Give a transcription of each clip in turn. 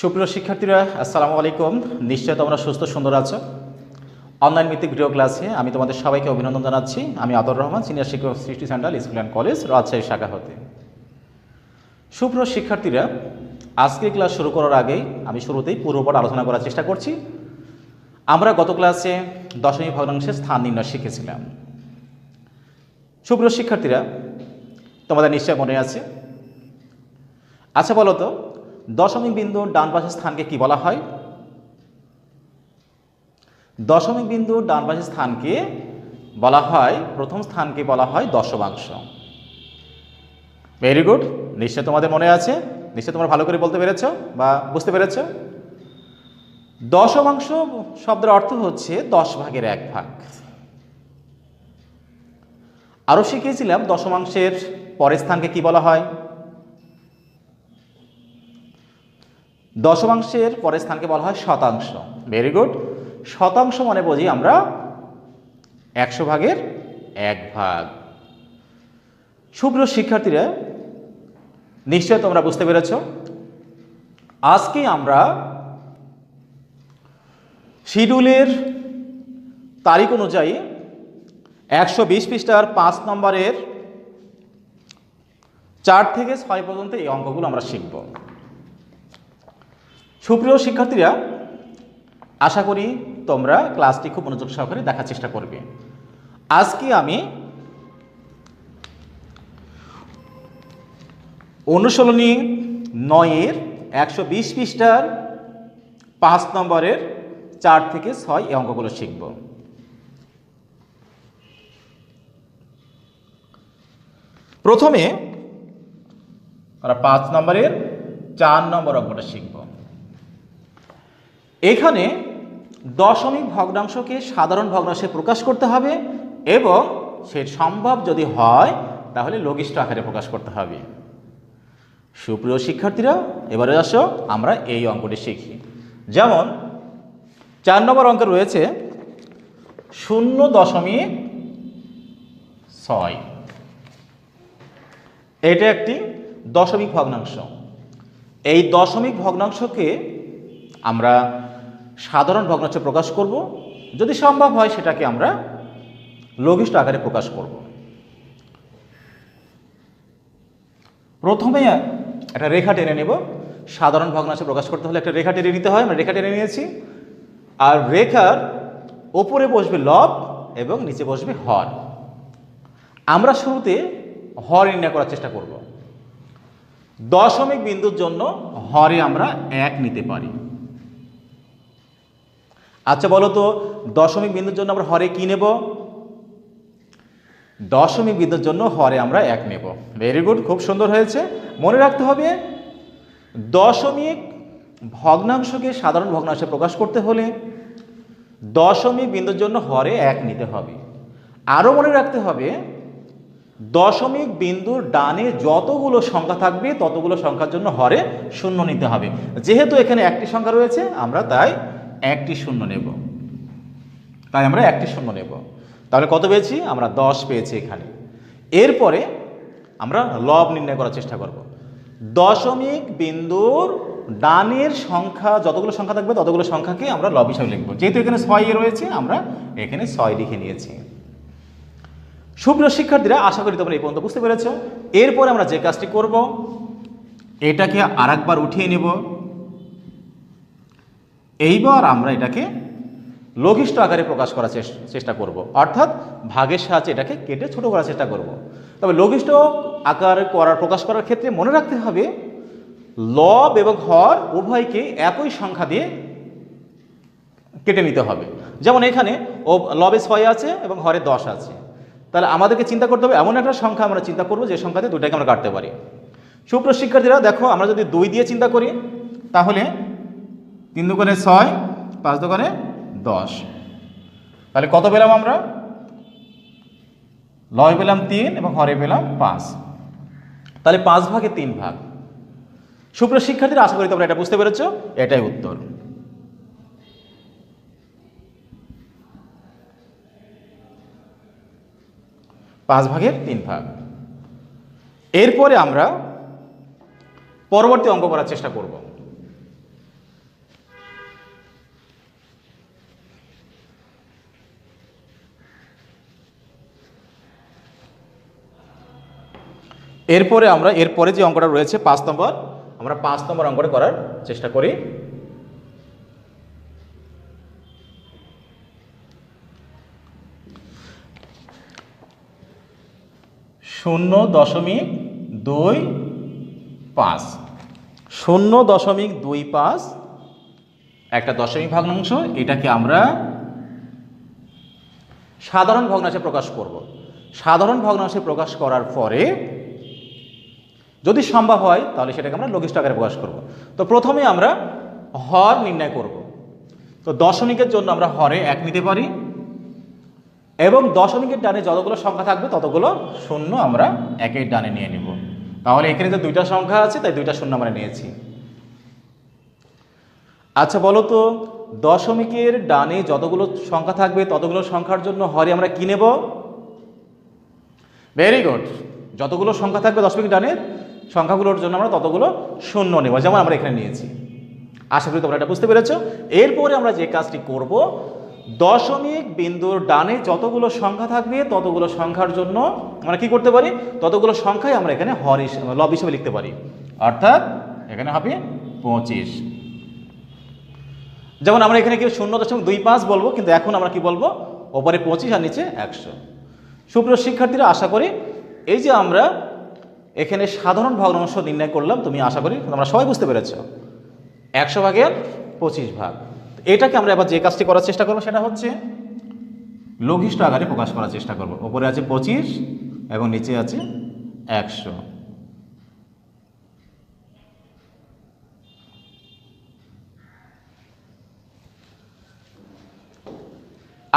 সুপ্রিয় শিক্ষার্থীরা, আসসালামু আলাইকুম। নিশ্চয় তোমরা সুস্থ, সুন্দর আছো। অনলাইন ভিত্তিক ভিডিও ক্লাসে আমি তোমাদের সবাইকে অভিনন্দন জানাচ্ছি। আমি আদর রহমান সিনিয়র শিক্ষক Srishti central school and college Rajshahi, শাখা হতে। সুপ্রিয় শিক্ষার্থীরা, আজকে ক্লাস শুরু করার আগেই আমি শুরুতেই পূর্বপর আলোচনা করার চেষ্টা করছি। আমরা গত ক্লাসে দশমী ভগ্নাংশের স্থান নির্ণয় শিখেছিলাম। সুপ্রিয় শিক্ষার্থীরা, তোমাদের নিশ্চয় মনে আছে? আচ্ছা বলো তো দশমিক বিন্দুর ডান পাশের স্থানকে কি বলা হয়? দশমিক বিন্দুর ডান পাশের স্থানকে বলা হয়, প্রথম স্থানকে বলা হয় দশমাংশ ভেরি গুড নিশ্চয় তোমাদের মনে আছে? নিশ্চয় তোমরা ভালো করে বলতে পেরেছ বা বুঝতে পেরেছ? দশমাংশ শব্দের অর্থ হচ্ছে দশ ভাগের এক ভাগ। আরও শিখিয়েছিলাম, দশমাংশের পরের স্থানকে কি বলা হয়? দশমাংশের পরের স্থানকে বলা হয় শতাংশ। ভেরি গুড শতাংশ মানে বুঝি আমরা একশো ভাগের এক ভাগ। সুপ্রিয় শিক্ষার্থীরা নিশ্চয় তোমরা বুঝতে পেরেছ। আজকে আমরা শিডিউলের তারিখ অনুযায়ী একশো বিশ পৃষ্ঠার পাঁচ নম্বরের চার থেকে ছয় পর্যন্ত এই অঙ্কগুলো আমরা শিখব। সুপ্রিয় শিক্ষার্থীরা, আশা করি তোমরা ক্লাসটি খুব মনোযোগ সহকারে দেখার চেষ্টা করবে। আজকে আমি অনুশীলনী নয়ের একশো বিশ পৃষ্ঠার পাঁচ নম্বরের চার থেকে ছয় এই অঙ্কগুলো শিখব। প্রথমে আমরা পাঁচ নম্বরের চার নম্বর অঙ্কটা শিখব। এখানে দশমিক ভগ্নাংশকে সাধারণ ভগ্নাংশে প্রকাশ করতে হবে এবং সে সম্ভব যদি হয়, তাহলে লঘিষ্ঠ আকারে প্রকাশ করতে হবে। সুপ্রিয় শিক্ষার্থীরা, এবারে আসো, আমরা এই অঙ্কটি শিখি। যেমন, চার নম্বর অঙ্কে রয়েছে শূন্য দশমিক ছয়। এটা একটি দশমিক ভগ্নাংশ। এই দশমিক ভগ্নাংশকে আমরা সাধারণ ভগ্নাংশে প্রকাশ করব। যদি সম্ভব হয়, সেটাকে আমরা লঘিষ্ঠ আকারে প্রকাশ করব। প্রথমে একটা রেখা টেনে নেব। সাধারণ ভগ্নাংশে প্রকাশ করতে হলে একটা রেখা টেনে নিতে হয়। আমরা রেখা টেনে নিয়েছি। আর রেখার ওপরে বসবে লব এবং নিচে বসবে হর। আমরা শুরুতে হর নির্ণয় করার চেষ্টা করব। দশমিক বিন্দুর জন্য হরে আমরা এক নিতে পারি। আচ্ছা বলো তো, দশমিক বিন্দুর জন্য আমরা হরে কি নেব? দশমিক বিন্দুর জন্য হরে আমরা এক নেব। ভেরি গুড খুব সুন্দর হয়েছে। মনে রাখতে হবে, দশমিক ভগ্নাংশকে সাধারণ ভগ্নাংশে প্রকাশ করতে হলে দশমিক বিন্দুর জন্য হরে এক নিতে হবে। আরও মনে রাখতে হবে, দশমিক বিন্দুর ডানে যতগুলো সংখ্যা থাকবে, ততগুলো সংখ্যার জন্য হরে শূন্য নিতে হবে। যেহেতু এখানে একটি সংখ্যা রয়েছে, আমরা তাই একটি শূন্য নেব। তাই আমরা একটি শূন্য নেব। তাহলে কত পেয়েছি? আমরা দশ পেয়েছি এখানে। এরপরে আমরা লব নির্ণয় করার চেষ্টা করব। দশমিক বিন্দুর ডানের সংখ্যা, যতগুলো সংখ্যা থাকবে, ততগুলো সংখ্যাকে আমরা লব হিসাবে লিখব। যেহেতু এখানে ছয় রয়েছে, আমরা এখানে ছয় লিখে নিয়েছি। সুপ্রিয় শিক্ষার্থীরা, আশা করি তোমরা এই পর্যন্ত বুঝতে পেরেছ। এরপরে আমরা যে কাজটি করব, এটাকে আরেকবার উঠিয়ে নেব। এইবার আমরা এটাকে লঘিষ্ঠ আকারে প্রকাশ করার চেষ্টা করব। অর্থাৎ ভাগের সাহায্যে এটাকে কেটে ছোট করার চেষ্টা করব। তবে লঘিষ্ঠ আকার করার প্রকাশ করার ক্ষেত্রে মনে রাখতে হবে, লব এবং হর উভয়কে একই সংখ্যা দিয়ে কেটে নিতে হবে। যেমন এখানে ও লবে ছয় আছে এবং হরে দশ আছে। তাহলে আমাদেরকে চিন্তা করতে হবে, এমন একটা সংখ্যা আমরা চিন্তা করব যে সংখ্যাতে দুটাকে আমরা কাটতে পারি। সুপ্র শিক্ষার্থীরা, দেখো, আমরা যদি দুই দিয়ে চিন্তা করি, তাহলে তিন দোকানে ছয়, পাঁচ দোকানে দশ। তাহলে কত পেলাম আমরা? লয় পেলাম তিন এবং হরে পেলাম পাঁচ। তাহলে পাঁচ ভাগে তিন ভাগ। সুপ্র শিক্ষার্থীরা, আশা করি তোমরা এটা বুঝতে পেরেছ। এটাই উত্তর। পাঁচ ভাগের তিন ভাগ। এরপরে আমরা পরবর্তী অঙ্ক করার চেষ্টা করব। এরপরে আমরা, এরপরে যে অঙ্কটা রয়েছে, পাঁচ নম্বর, আমরা পাঁচ নম্বর অঙ্কটা করার চেষ্টা করি। শূন্য দশমিক দুই পাঁচ। শূন্য দশমিক দুই পাঁচ, একটা দশমিক ভগ্নাংশ, এটাকে আমরা সাধারণ ভগ্নাংশে প্রকাশ করব। সাধারণ ভগ্নাংশে প্রকাশ করার পরে যদি সম্ভব হয়, তাহলে সেটাকে আমরা লঘিষ্ঠ আকারে প্রকাশ করব। তো প্রথমে আমরা হর নির্ণয় করব। তো দশমিকের জন্য আমরা হরে এক নিতে পারি এবং দশমিকের ডানে যতগুলো সংখ্যা থাকবে, ততগুলো শূন্য আমরা একের ডানে নিয়ে নিব। তাহলে এখানে যে দুইটা সংখ্যা আছে, তাই দুইটা শূন্য আমরা নিয়েছি। আচ্ছা বলো তো, দশমিকের ডানে যতগুলো সংখ্যা থাকবে, ততগুলো সংখ্যার জন্য হরে আমরা কি নেব? ভেরি গুড যতগুলো সংখ্যা থাকবে দশমিক ডানে সংখ্যাগুলোর জন্য আমরা ততগুলো শূন্য নেব, যেমন আমরা এখানে নিয়েছি। আশা করি তোমরা এটা বুঝতে পেরেছ। এরপরে আমরা যে কাজটি করব, দশমিক বিন্দুর ডানে যতগুলো সংখ্যা থাকবে, ততগুলো সংখ্যার জন্য আমরা কি করতে পারি? ততগুলো সংখ্যাই আমরা এখানে হর হিসেবে লব হিসেবে লিখতে পারি। অর্থাৎ এখানে হবে পঁচিশ। যেমন আমরা এখানে কি শূন্য দশমিক দুই পাঁচ বলব, কিন্তু এখন আমরা কি বলব? ওপরে পঁচিশ আর নিচে একশো। সুপ্রিয় শিক্ষার্থীরা, আশা করি এই যে আমরা এখানে সাধারণ ভগ্নাংশ নির্ণয় করলাম, তুমি আশা করি তোমরা সবাই বুঝতে পেরেছ। একশো ভাগের পঁচিশ ভাগ। এটাকে আমরা এবার যে কাজটি করার চেষ্টা করব সেটা হচ্ছে লঘিষ্ঠ আকারে প্রকাশ করার চেষ্টা করব। ওপরে আছে পঁচিশ এবং নিচে আছে একশো।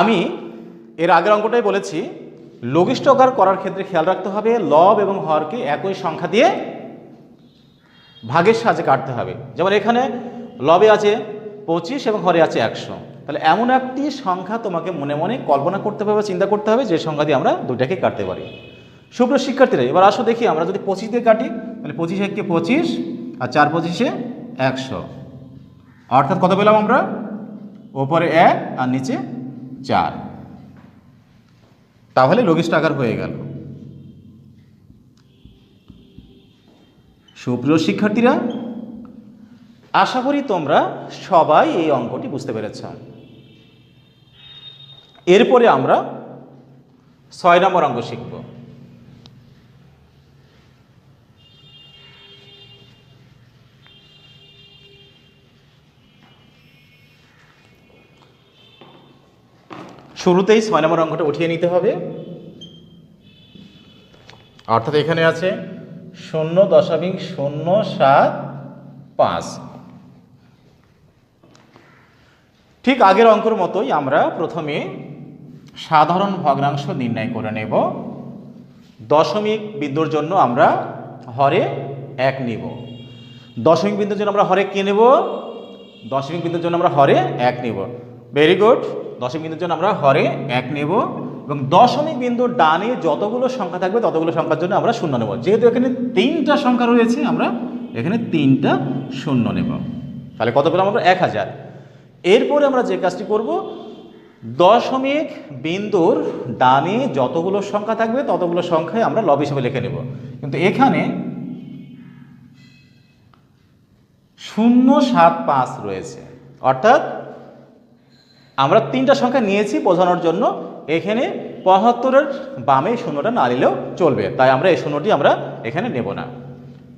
আমি এর আগের অঙ্কটাই বলেছি লঘিষ্ঠকার করার ক্ষেত্রে খেয়াল রাখতে হবে, লব এবং হরকে একই সংখ্যা দিয়ে ভাগের সাহায্যে কাটতে হবে। যেমন এখানে লবে আছে পঁচিশ এবং হরে আছে একশো। তাহলে এমন একটি সংখ্যা তোমাকে মনে মনে কল্পনা করতে হবে বা চিন্তা করতে হবে যে সংখ্যা দিয়ে আমরা দুইটাকে কাটতে পারি। সুপ্রিয় শিক্ষার্থীরা, এবার আসো দেখি, আমরা যদি পঁচিশ দিয়ে কাটি, তাহলে পঁচিশ একে পঁচিশ আর চার পঁচিশে একশো। অর্থাৎ কত পেলাম আমরা? ওপরে এক আর নিচে চার। তাহলে লঘিষ্ঠ আকার হয়ে গেল। সুপ্রিয় শিক্ষার্থীরা, আশা করি তোমরা সবাই এই অঙ্কটি বুঝতে পেরেছ। এরপরে আমরা ছয় নম্বর অঙ্ক শিখব। শুরুতেই ছয় অঙ্কটা উঠিয়ে নিতে হবে। অর্থাৎ এখানে আছে শূন্য দশমিক শূন্য সাত পাঁচ। ঠিক আগের অঙ্কের মতোই আমরা প্রথমে সাধারণ ভগ্নাংশ নির্ণয় করে নেব। দশমিক বিন্দুর জন্য আমরা হরে এক নিব। দশমিক বিন্দুর জন্য আমরা হরে কি নেব? দশমিক বিন্দুর জন্য আমরা হরে এক নিব। ভেরি গুড দশমিক বিন্দুর জন্য আমরা হরে এক নেব এবং দশমিক বিন্দুর ডানে যতগুলো সংখ্যা থাকবে ততগুলো সংখ্যার জন্য আমরা শূন্য নেব। যেহেতু এখানে তিনটা সংখ্যা রয়েছে, আমরা এখানে তিনটা শূন্য নেব। তাহলে কত পেলাম আমরা? এক হাজার। এরপরে আমরা যে কাজটি করব, দশমিক বিন্দুর ডানে যতগুলো সংখ্যা থাকবে ততগুলো সংখ্যায় আমরা লব হিসেবে লিখে নেব। কিন্তু এখানে শূন্য সাত পাঁচ রয়েছে। অর্থাৎ আমরা তিনটা সংখ্যা নিয়েছি বোঝানোর জন্য। এখানে পঁচাত্তরের বামে শূন্যটা না নিলেও চলবে। তাই আমরা এই শূন্যটি আমরা এখানে নেব না।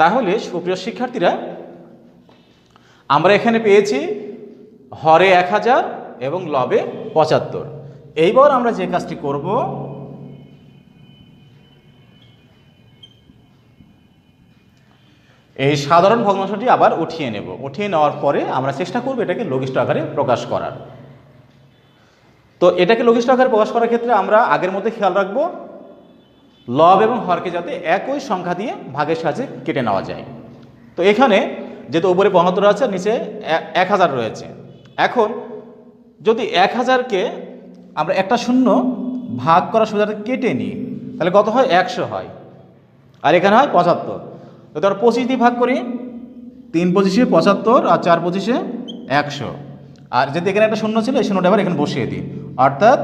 তাহলে সুপ্রিয় শিক্ষার্থীরা, আমরা এখানে পেয়েছি হরে এক হাজার এবং লবে পঁচাত্তর। এইবার আমরা যে কাজটি করব, এই সাধারণ ভগ্নাংশটি আবার উঠিয়ে নেব। উঠিয়ে নেওয়ার পরে আমরা চেষ্টা করব এটাকে লঘিষ্ঠ আকারে প্রকাশ করার। তো এটাকে লঘিষ্ঠ আকারে প্রকাশ করার ক্ষেত্রে আমরা আগের মধ্যে খেয়াল রাখব, লব এবং হরকে যাতে একই সংখ্যা দিয়ে ভাগের সাহায্যে কেটে নেওয়া যায়। তো এখানে যেহেতু উপরে পঁচাত্তর আছে, নিচে এক হাজার রয়েছে। এখন যদি এক হাজারকে আমরা একটা শূন্য ভাগ করার সুবিধাটা কেটে নিই, তাহলে কত হয়? একশো হয়। আর এখানে হয় পঁচাত্তর। যদি আমরা পঁচিশ দিয়ে ভাগ করি, তিন পঁচিশে পঁচাত্তর আর চার পঁচিশে একশো। আর যদি এখানে একটা শূন্য ছিল, এই শূন্যটা আবার এখানে বসিয়ে দিই অর্থাৎ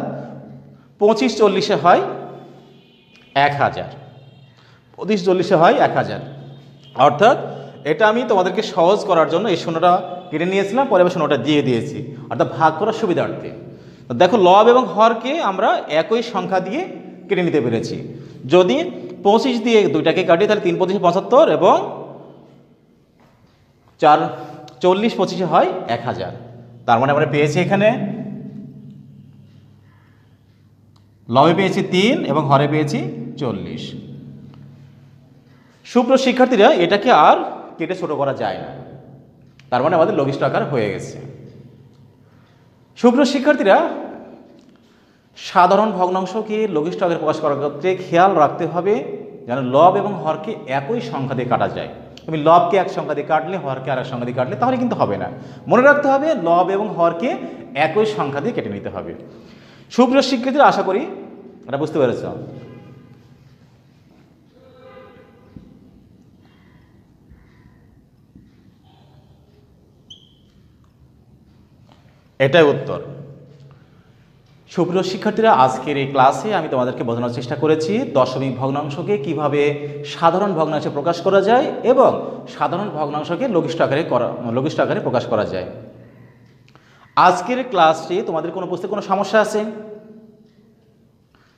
পঁচিশ চল্লিশে হয় এক হাজার। পঁচিশ চল্লিশে হয় এক হাজার। অর্থাৎ এটা আমি তোমাদেরকে সহজ করার জন্য এই শূন্যটা কেটে নিয়েছিলাম, পরে শূন্যটা দিয়ে দিয়েছি। অর্থাৎ ভাগ করার সুবিধার্থে। দেখো, লব এবং হরকে আমরা একই সংখ্যা দিয়ে কেটে নিতে পেরেছি। যদি পঁচিশ দিয়ে দুইটাকে কাটি, তাহলে তিন পঁচিশে পঁচাত্তর এবং চার, চল্লিশ পঁচিশে হয় এক হাজার। তার মানে আমরা পেয়েছি এখানে লবে পেয়েছি তিন এবং হরে পেয়েছি চল্লিশ। সুপ্র শিক্ষার্থীরা এটাকে আর কেটে ছোট করা যায় না। তার মানে আমাদের লঘিষ্ঠ আকার হয়ে গেছে। সুপ্র শিক্ষার্থীরা সাধারণ ভগ্নাংশকে লঘিষ্ঠ আকারে প্রকাশ করার ক্ষেত্রে খেয়াল রাখতে হবে যেন লব এবং হরকে একই সংখ্যা দিয়ে কাটা যায়। তুমি লবকে এক সংখ্যা দিয়ে কাটলে, হরকে আর এক সংখ্যা দিয়ে কাটলে তাহলে কিন্তু হবে না। মনে রাখতে হবে, লব এবং হরকে একই সংখ্যা দিয়ে কেটে নিতে হবে। সুপ্রিয় শিক্ষার্থীরা, আশা করি এটা বুঝতে পেরেছ। এটাই উত্তর। সুপ্রিয় শিক্ষার্থীরা, আজকের এই ক্লাসে আমি তোমাদেরকে বোঝানোর চেষ্টা করেছি দশমিক ভগ্নাংশকে কীভাবে সাধারণ ভগ্নাংশে প্রকাশ করা যায় এবং সাধারণ ভগ্নাংশকে লঘিষ্ঠ আকারে করা, লঘিষ্ঠ আকারে প্রকাশ করা যায়। আজকের ক্লাসটি, তোমাদের কোনো বুঝতে কোনো সমস্যা আছে?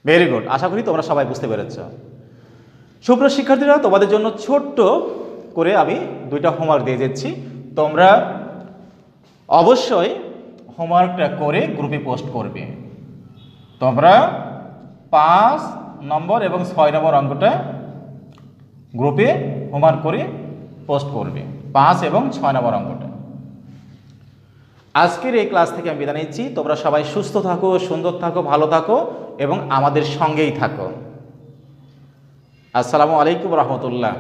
ভেরি গুড আশা করি তোমরা সবাই বুঝতে পেরেছ। সুপ্রিয় শিক্ষার্থীরা, তোমাদের জন্য ছোট্ট করে আমি দুইটা হোমওয়ার্ক দিয়ে দিচ্ছি। তোমরা অবশ্যই হোমওয়ার্কটা করে গ্রুপে পোস্ট করবে। তোমরা পাঁচ নম্বর এবং ছয় নম্বর অঙ্কটা গ্রুপে হোমওয়ার্ক করে পোস্ট করবে। পাঁচ এবং ছয় নম্বর অঙ্কটা। আজকের এই ক্লাস থেকে আমি বিদায় নিচ্ছি। তোমরা সবাই সুস্থ থাকো, সুন্দর থাকো, ভালো থাকো এবং আমাদের সঙ্গেই থাকো। আসসালামু আলাইকুম রহমতুল্লাহ।